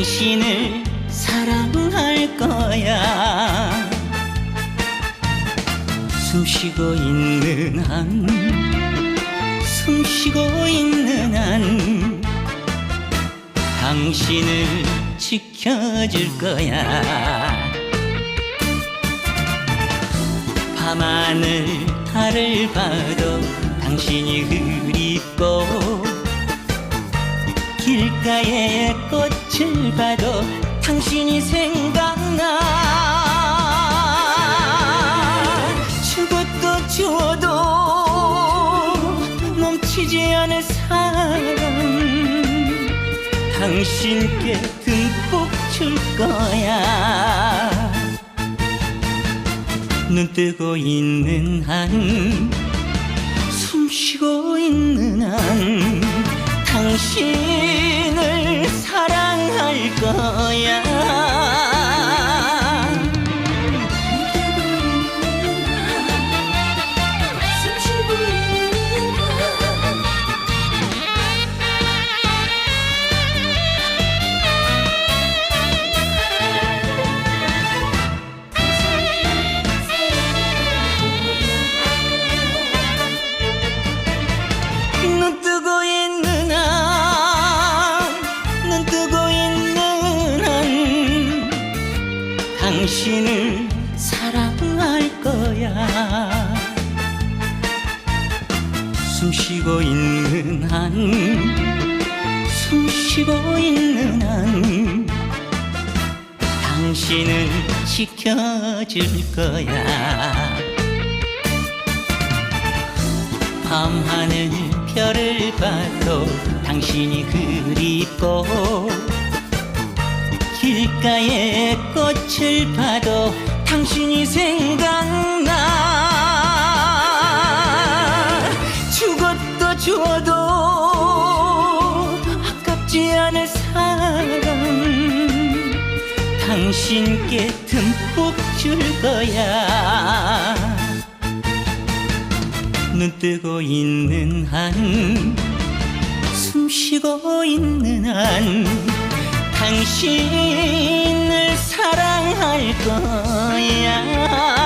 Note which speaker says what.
Speaker 1: 당신을 사랑할 거야. 숨 쉬고 있는 한 숨 쉬고 있는 한 당신을 지켜줄 거야. 밤하늘 달을 봐도 당신이 죽어도 죽어도 넘치지 않을 사랑 당신께 듬뿍 줄 거야. 눈 뜨고 있는 한 숨 쉬고 있는 한 당신을 사랑할 거야.
Speaker 2: 숨 쉬고 있는 한
Speaker 1: 숨 쉬고 있는 한 당신을 지켜줄 거야. 밤하늘 별을 봐도 당신이 그립고 길가에 꽃을 봐도 당신이 생각나. 죽어도 죽어도 아깝지 않을 사랑 당신께 듬뿍 줄 거야. 눈 뜨고 있는 한 숨 쉬고 있는 한 당신을 사랑할 거야